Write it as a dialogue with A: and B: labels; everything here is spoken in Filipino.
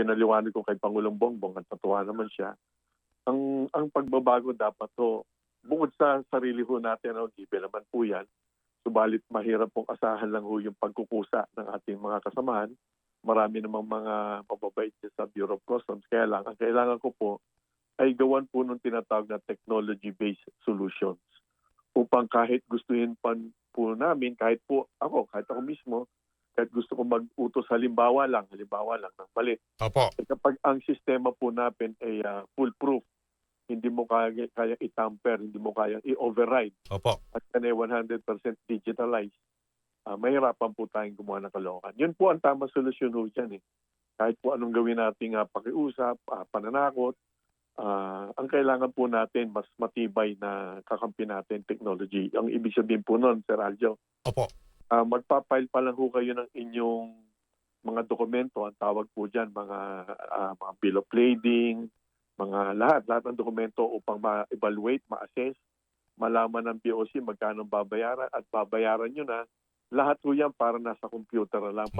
A: pinaliwanag ko kay Pangulong Bongbong at natuwa naman siya, ang ang pagbabago dapat to bukod sa sarili ho natin, no, given naman po yan, subalit mahirap pong asahan lang ho yung pagkukusa ng ating mga kasamahan. Marami namang mga mababait sa Bureau of Customs. Kaya lang, ang kailangan ko po ay gawan po ng tinatawag na technology-based solutions upang kahit gustuhin pa po namin, kahit po ako, kahit ako mismo, kahit gusto ko mag-utos halimbawa lang, halimbawa lang ng balit.
B: Opo.
A: Eh, Kapag ang sistema po natin ay ah, foolproof, hindi mo kaya, kaya i-tamper, hindi mo kaya i-override,
B: Opo.
A: at ay 100% digitalized, ah, mahirapan po tayong gumawa ng kalokohan. Yun po ang tamang solusyon ho dyan eh. Kahit po anong gawin nating ah, pakiusap, ah, pananakot, ah, ang kailangan po natin mas matibay na kakampi natin technology. Ang ibig sabihin po nun, Sir Aljo,
B: Opo.
A: Ah, magpapile pa lang ho kayo ng inyong mga dokumento, ang tawag po dyan, mga, ah, mga bill of lading, mga lahat, lahat ng dokumento upang ma-evaluate, ma-assess, malaman ng BOC magkano babayaran at babayaran nyo na. Lahat po yan para nasa computer lang. Pag